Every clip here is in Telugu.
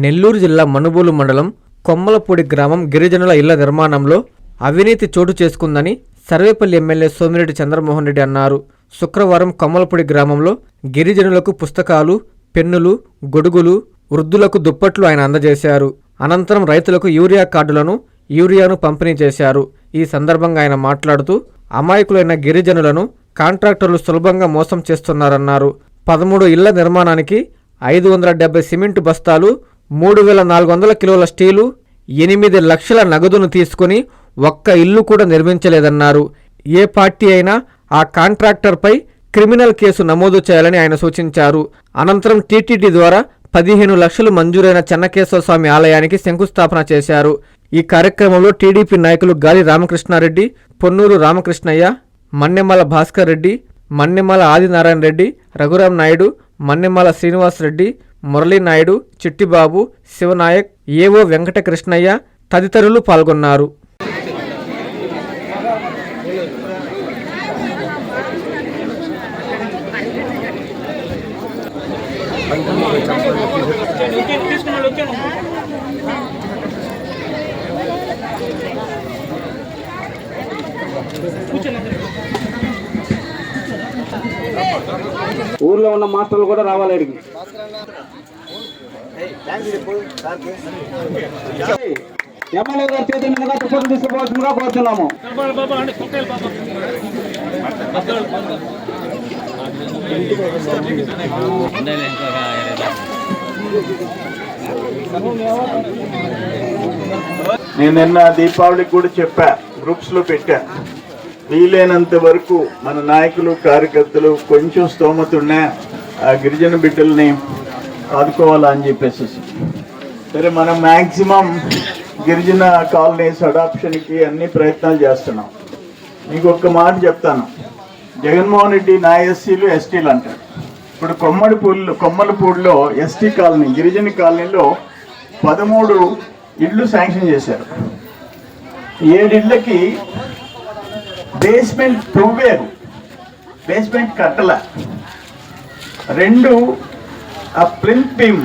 నెల్లూరు జిల్లా మనుబోలు మండలం కొమ్మలపూడి గ్రామం గిరిజనుల ఇళ్ళ నిర్మాణంలో అవినీతి చోటు చేసుకుందని సర్వేపల్లి ఎమ్మెల్యే సోమిరెడ్డి చంద్రమోహన్ రెడ్డి అన్నారు. శుక్రవారం కొమ్మలపూడి గ్రామంలో గిరిజనులకు పుస్తకాలు పెన్నులు గొడుగులు వృద్ధులకు దుప్పట్లు ఆయన అందజేశారు. అనంతరం రైతులకు యూరియా కార్డులను యూరియాను పంపిణీ చేశారు. ఈ సందర్భంగా ఆయన మాట్లాడుతూ అమాయకులైన గిరిజనులను కాంట్రాక్టర్లు సులభంగా మోసం చేస్తున్నారన్నారు. పదమూడు ఇళ్ళ నిర్మాణానికి ఐదు వందల డెబ్బై సిమెంటు బస్తాలు మూడు వేల నాలుగు వందల కిలోల స్టీలు ఎనిమిది లక్షల నగదును తీసుకుని ఒక్క ఇల్లు కూడా నిర్మించలేదన్నారు. ఏ పార్టీ అయినా ఆ కాంట్రాక్టర్పై క్రిమినల్ కేసు నమోదు చేయాలని ఆయన సూచించారు. అనంతరం టీటీడీ ద్వారా పదిహేను లక్షలు మంజూరైన చెన్నకేశ్వర స్వామి ఆలయానికి శంకుస్థాపన చేశారు. ఈ కార్యక్రమంలో టీడీపీ నాయకులు గాలి రామకృష్ణారెడ్డి పొన్నూరు రామకృష్ణయ్య మన్నెమల భాస్కర్ రెడ్డి మన్నెమల ఆదినారాయణ రెడ్డి రఘురాం నాయుడు మన్నెమల శ్రీనివాస్ రెడ్డి మురళీనాయుడు చిట్టిబాబు శివనాయక్ ఏవో వెంకటకృష్ణయ్య తదితరులు పాల్గొన్నారు. ఊర్లో ఉన్న మాస్టర్లు కూడా రావాలి ఇక్కడికి. ఎమ్మెల్యే గారి చేతుల మీదుగా తుప్పలు తీసుకుపోవాల్సిందిగా కోరుతున్నాము. నేను నిన్న దీపావళికి కూడా చెప్పా గ్రూప్స్లో పెట్టా. వీలైనంత వరకు మన నాయకులు కార్యకర్తలు కొంచెం స్తోమత ఉన్నా ఆ గిరిజన బిడ్డల్ని ఆదుకోవాలా అని చెప్పేసి. సరే మనం మాక్సిమం గిరిజన కాలనీస్ అడాప్షన్కి అన్ని ప్రయత్నాలు చేస్తున్నాం. మీకు ఒక్క మాట చెప్తాను. జగన్మోహన్ రెడ్డి నా ఎస్సీలు ఎస్టీలు అంటారు. ఇప్పుడు కొమ్మడిపూడిలో కొమ్మలపూడిలో ఎస్టీ కాలనీ గిరిజన కాలనీలో పదమూడు ఇళ్ళు శాంక్షన్ చేశారు. ఏడిళ్ళకి బేస్మెంట్ తవ్వారు బేస్మెంట్ కట్టల. రెండు ఆ ప్లింత్ బీమ్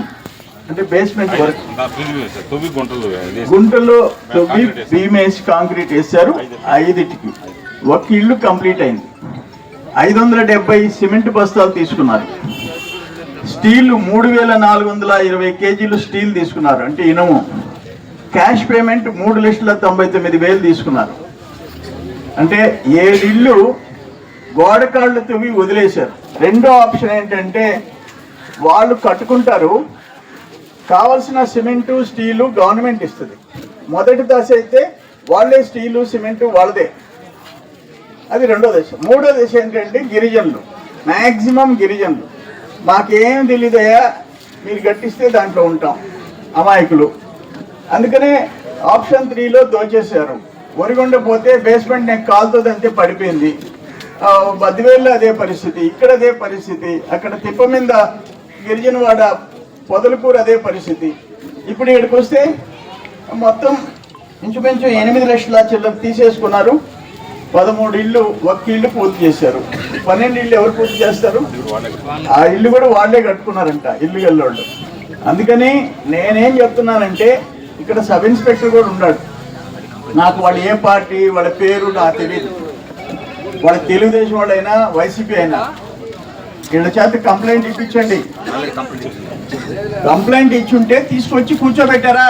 అంటే బేస్మెంట్ వర్క్ గుంటలో తవ్వి బీమ్ వేసి కాంక్రీట్ వేశారు. ఐదిటికి. ఒక ఇల్లు కంప్లీట్ అయింది. ఐదు వందల డెబ్బై సిమెంట్ బస్తాలు తీసుకున్నారు. స్టీల్ మూడు వేల నాలుగు వందల ఇరవై కేజీలు స్టీల్ తీసుకున్నారు. అంటే ఇనుము. క్యాష్ పేమెంట్ మూడు లక్షల తొంభై తొమ్మిది వేలు తీసుకున్నారు. అంటే ఏడిల్లు గోడకాళ్ళు తవ్వి వదిలేశారు. రెండో ఆప్షన్ ఏంటంటే వాళ్ళు కట్టుకుంటారు. కావలసిన సిమెంటు స్టీలు గవర్నమెంట్ ఇస్తుంది. మొదటి దశ అయితే వాళ్ళే స్టీలు సిమెంటు వాళ్ళదే. అది రెండో దశ. మూడో దశ ఏంటంటే గిరిజనులు. మ్యాక్సిమం గిరిజనులు. మాకేం తెలియదయ్యా మీరు కట్టిస్తే దాంట్లో ఉంటాం. అమాయకులు. అందుకనే ఆప్షన్ త్రీలో దోచేశారు. ఒరిగొండ పోతే బేస్మెంట్ నేను కాలుతో అంతే పడిపోయింది. ఆ, అదే పరిస్థితి ఇక్కడ అదే పరిస్థితి అక్కడ తిప్ప మీద గిరిజనవాడ పొదలకూరు అదే పరిస్థితి. ఇప్పుడు ఇక్కడికి వస్తే మొత్తం ఇంచుమించు ఎనిమిది లక్షల చిల్లర తీసేసుకున్నారు. పదమూడు ఇళ్ళు ఒక్క ఇల్లు పూర్తి చేశారు. పన్నెండు ఇళ్ళు ఎవరు పూర్తి చేస్తారు? ఆ ఇల్లు కూడా వాళ్ళే కట్టుకున్నారంట ఇల్లు గల్లోళ్ళు. అందుకని నేనేం చెప్తున్నానంటే ఇక్కడ సబ్ ఇన్స్పెక్టర్ కూడా ఉన్నాడు. నాకు వాళ్ళు ఏ పార్టీ వాళ్ళ పేరు నాకు తెలియదు వాళ్ళ తెలుగుదేశం వాళ్ళైనా వైసీపీ అయినా. వీళ్ళ చేత కంప్లైంట్ ఇప్పించండి. కంప్లైంట్ ఇచ్చుంటే తీసుకొచ్చి కూర్చోబెట్టారా?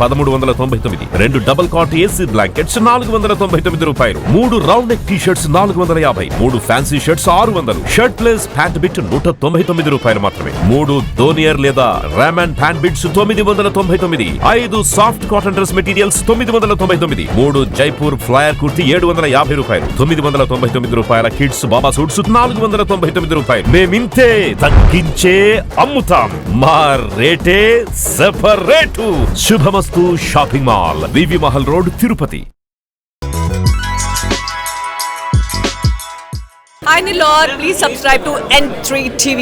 పదమూడు వందల తొంభై తొమ్మిది రెండు డబుల్ కాట్ ఏసీ బ్లాంకెట్స్ నాలుగు వందల తొంభై తొమ్మిది రూపాయలు మూడు రౌండ్ నెక్ టీ షర్ట్స్ నాలుగు వందల యాభై మూడు ఫ్యాన్సీ షర్ట్స్ ఆరు వందలు షర్ట్ ప్లేస్ ప్యాంట్ బిట్ నూట తొంభై తొమ్మిది రూపాయలు మాత్రమే మూడు దోనియర్ లేదా రామన్ ప్యాంట్ బిట్స్ తొమ్మిది వందల తొంభై తొమ్మిది ఐదు సాఫ్ట్ కాటన్ డ్రెస్ మెటీరియల్స్ తొమ్మిది వందల తొంభై తొమ్మిది మూడు జైపూర్ ఫ్లయర్ కుర్తి ఏడు వందల యాభై రూపాయలు తొమ్మిది వందల తొంభై తొమ్మిది రూపాయల కిడ్స్ బాబా సూట్స్ నాలుగు వందల తొంభై తొమ్మిది రూపాయలు. మేమింతే తగ్గించే అమ్ముతాం. మా రేటే separate. Shubhamastu shopping mall VV Mahal road Tirupati Hi Nilor, please subscribe to N3 TV.